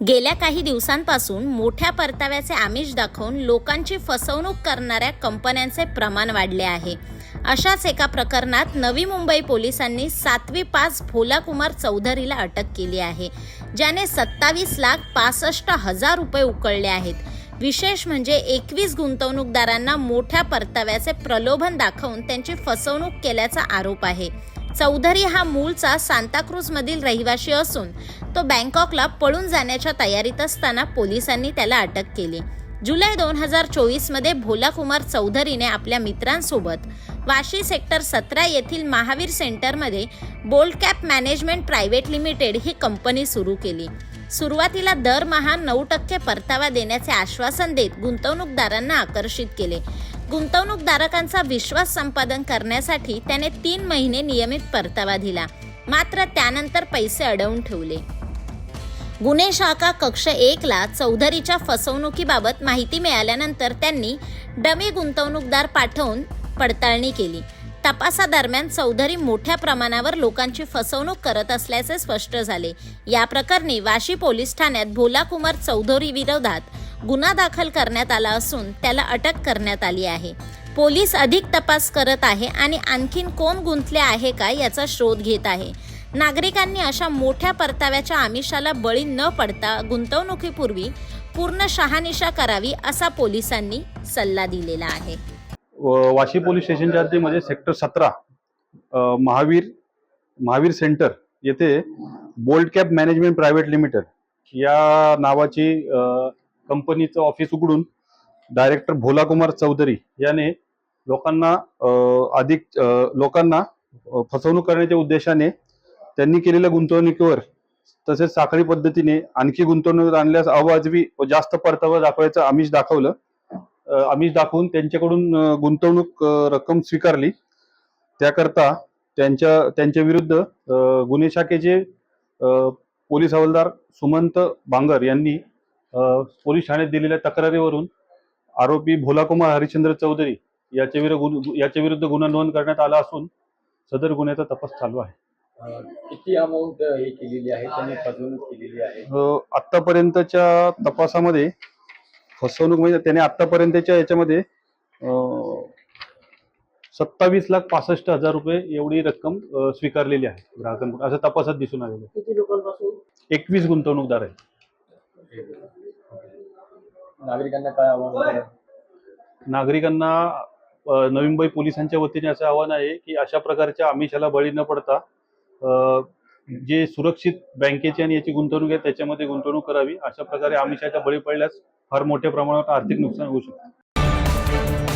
गेल्या काही दिवसांपासून मोठ्या परताव्याचे आमिष दाखवून लोकांची फसवणूक करणाऱ्या कंपन्यांचे प्रमाण वाढले आहे. अशाच एका प्रकरणात नवी मुंबई पोलिसांनी सातवी पास भोलाकुमार चौधरीला अटक केली आहे ज्याने सत्तावीस लाख पासष्ट हजार रुपये उकळले आहेत. विशेष म्हणजे एकवीस गुंतवणूकदारांना मोठ्या परताव्याचे प्रलोभन दाखवून त्यांची फसवणूक केल्याचा आरोप आहे. चौधरी हा मूळचा सांताक्रूजमधील रहिवासी असून तो बँकॉकला पळून जाण्याच्या तयारीत असताना पोलिसांनी त्याला अटक केली. जुलै दोन हजार चोवीसमध्ये भोलाकुमार चौधरीने आपल्या मित्रांसोबत वाशी सेक्टर सतरा येथील महावीर सेंटरमध्ये बोल्डकॅप मॅनेजमेंट प्रायव्हेट लिमिटेड ही कंपनी सुरू केली. सुरुवातीला दरमहा नऊ टक्के परतावा देण्याचे आश्वासन देत गुंतवणूकदारांना आकर्षित केले. गुंतवणूकदारकांचा विश्वास संपादन करण्यासाठी त्याने तीन महिने नियमित परतावा दिला. मात्र त्यानंतर पैसे अडवून ठेवले. गुन्हे शाखा कक्ष एकला चौधरीच्या फसवणुकीबाबत माहिती मिळाल्यानंतर त्यांनी डमी गुंतवणूकदार पाठवून पडताळणी केली. तपासादरम्यान चौधरी मोठ्या प्रमाणावर लोकांची फसवणूक करत असल्याचे स्पष्ट झाले. या प्रकरणी वाशी पोलीस ठाण्यात भोलाकुमार चौधरी विरोधात गुन्हा दाखल करण्यात आला असून त्याला अटक करण्यात आली आहे. पोलीस अधिक तपास करत आहे आणि आणखीन कोण गुंतले आहे का याचा शोध घेत आहे. नागरिकांनी अशा मोठ्या परताव्याच्या आमिषाला बळी न पडता गुंतवणुकीपूर्वी पूर्ण शहानिशा करावी असा पोलिसांनी सल्ला दिलेला आहे. व- वाशी पोलीस स्टेशनच्या हद्दीमध्ये सेक्टर सतरा महावीर महावीर सेंटर येथे Bold Cap management private limited या नावाची कंपनीचं ऑफिस उघडून डायरेक्टर भोलाकुमार चौधरी याने लोकांना अधिक लोकांना फसवणूक करण्याच्या उद्देशाने त्यांनी केलेल्या गुंतवणुकीवर तसेच साखळी पद्धतीने आणखी गुंतवणूक आणल्यास अवाजवी व जास्त परतावा दाखवायचं आमिष दाखवलं. आमिष दाखवून त्यांच्याकडून गुंतवणूक रक्कम स्वीकारली. त्याकरता त्यांच्या त्यांच्या विरुद्ध गुन्हे शाखेचे पोलीस हवालदार सुमंत बांगर यांनी पोलीस ठाण्यात दिलेल्या तक्रारीवरून आरोपी भोलाकुमार हरिश्चंद्र चौधरी याच्या विरुद्ध याच्या विरुद्ध गुन्हा नोंद करण्यात आला असून सदर गुन्ह्याचा तपास चालू आहे. किती अमाऊंट हे केलेली आहे? त्यांनी फसवणूक केलेली आहे? आतापर्यंतच्या तपासामध्ये फसवणूक म्हणजे त्याने आतापर्यंतच्या याच्यामध्ये सत्तावीस लाख पासष्ट हजार रुपये एवढी रक्कम स्वीकारलेली आहे ग्राहकांकडून. असं तपासात दिसून आलेलं आहे. किती लोकांपासून? एकवीस गुंतवणूकदार आहेत. नागरिकांना काय आव्हान करा? नागरिकांना नवी मुंबई पोलिसांच्या वतीने असं आवाहन आहे की अशा प्रकारच्या आमिषाला बळी न पडता अ, जे सुरक्षित बँकेची आणि याची गुंतवणूक आहे त्याच्यामध्ये गुंतवणूक करावी. अशा प्रकारे आमिषाच्या बळी पडल्यास फार मोठ्या प्रमाणात आर्थिक नुकसान होऊ शकते.